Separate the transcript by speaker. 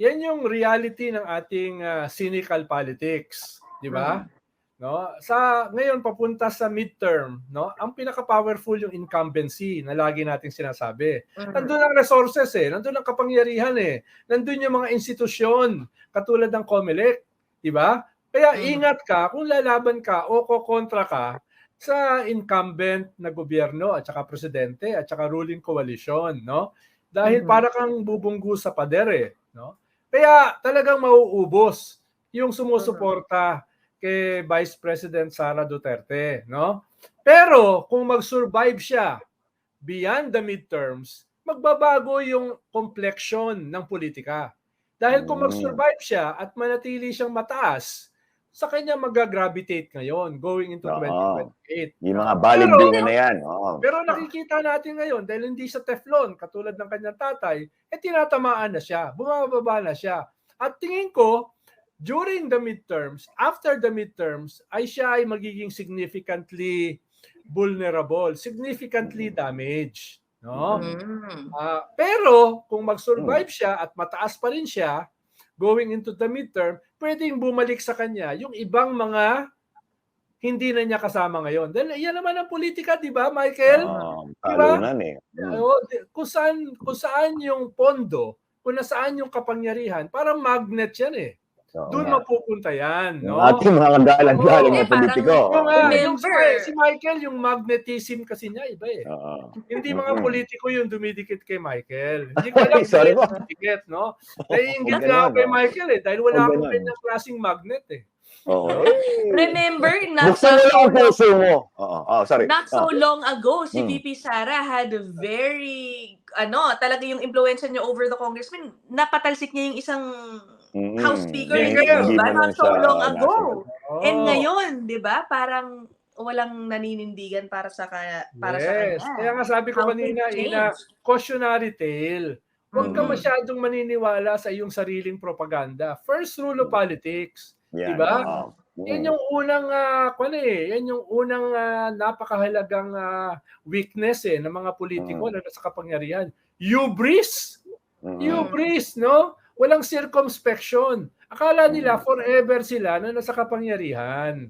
Speaker 1: Yan yung reality ng ating ah, cynical politics, di ba? No? Sa ngayon papunta sa midterm, no? Ang pinaka-powerful yung incumbency na lagi nating sinasabi.
Speaker 2: Mhm.
Speaker 1: Nandun ang resources eh, nandun ang kapangyarihan eh. Nandun yung mga institusyon katulad ng COMELEC, di ba? Kaya
Speaker 2: Mhm.
Speaker 1: ingat ka kung lalaban ka o kokontra ka sa incumbent na gobyerno at saka presidente at saka ruling coalition, no? Dahil
Speaker 2: Mhm.
Speaker 1: para kang bubunggu sa pader eh, no? Kaya talagang mauubos yung sumusuporta kay Vice President Sara Duterte, no? Pero kung mag-survive siya beyond the midterms, magbabago yung complexion ng politika. Dahil kung
Speaker 3: Mm.
Speaker 1: mag-survive siya at manatili siyang mataas, sa kanya mag-gravitate ngayon going into
Speaker 3: Oo.
Speaker 1: 2028.
Speaker 3: Yung mga balimbingan na yan. Oo.
Speaker 1: Pero nakikita natin ngayon, dahil hindi sa Teflon, katulad ng kanyang tatay, eh tinatamaan na siya, bumababa na siya. At tingin ko, during the midterms, after the midterms, ay siya ay magiging significantly vulnerable, significantly damaged. No?
Speaker 2: Mm.
Speaker 1: Ah, pero kung mag-survive siya at mataas pa rin siya going into the midterm, pwedeng bumalik sa kanya yung ibang mga hindi na niya kasama ngayon. Dahil yan naman ang politika, di ba, Michael?
Speaker 3: Oo,
Speaker 1: Diba?
Speaker 3: talunan eh. Mm.
Speaker 1: Di- kung saan kung saan yung pondo, kung nasaan yung kapangyarihan, parang magnet yan eh.
Speaker 3: Oo
Speaker 1: Doon
Speaker 3: nga.
Speaker 1: mapupunta yan,
Speaker 3: Yung
Speaker 1: no?
Speaker 3: ating mga kagalang-galang
Speaker 2: Oo,
Speaker 3: na
Speaker 2: eh,
Speaker 3: politiko.
Speaker 1: Yung, ah, yung si, si Michael, yung magnetism kasi niya, iba eh.
Speaker 3: Oo.
Speaker 1: Hindi mga politiko yung dumidikit kay Michael. Hindi ko alam
Speaker 3: Sorry po.
Speaker 1: dumidikit, no? Naiingit nga kay
Speaker 3: no?
Speaker 1: Michael eh, dahil wala akong
Speaker 3: ganun.
Speaker 1: kanyang klaseng magnet eh.
Speaker 3: Oo.
Speaker 2: Remember, not
Speaker 3: Buksan
Speaker 2: so, long,
Speaker 3: puso mo. Oo. Oh, sorry.
Speaker 2: not so
Speaker 3: Ah.
Speaker 2: long ago, si
Speaker 3: Mm.
Speaker 2: VP Sara had a very, ano, talaga yung influence niya over the congressman, napatalsik niya yung isang
Speaker 3: Mm-mm.
Speaker 2: House Speaker,
Speaker 3: Hindi-
Speaker 1: hindi
Speaker 3: hindi
Speaker 2: ba?
Speaker 3: man
Speaker 2: Not so
Speaker 3: sa
Speaker 2: long ago.
Speaker 1: Oh.
Speaker 2: And ngayon, 'di ba? Parang walang naninindigan para sa ka, para sa
Speaker 1: yes.
Speaker 2: kanya.
Speaker 1: Kaya nga sabi ko
Speaker 2: How
Speaker 1: kanina, ina, cautionary tale. Huwag ka
Speaker 2: Mhm.
Speaker 1: masyadong maniniwala sa iyong sariling propaganda. First rule of politics. Diba?
Speaker 3: oo. Mm.
Speaker 1: Yan yung unang uh, kwan eh, yan yung unang ah, napakahalagang ah, weakness eh ng mga politiko
Speaker 3: Mm.
Speaker 1: na nasa kapangyarihan. Hubris.
Speaker 3: Mm.
Speaker 1: Hubris, no? Walang circumspection. Akala nila
Speaker 3: Mm.
Speaker 1: forever sila na nasa kapangyarihan.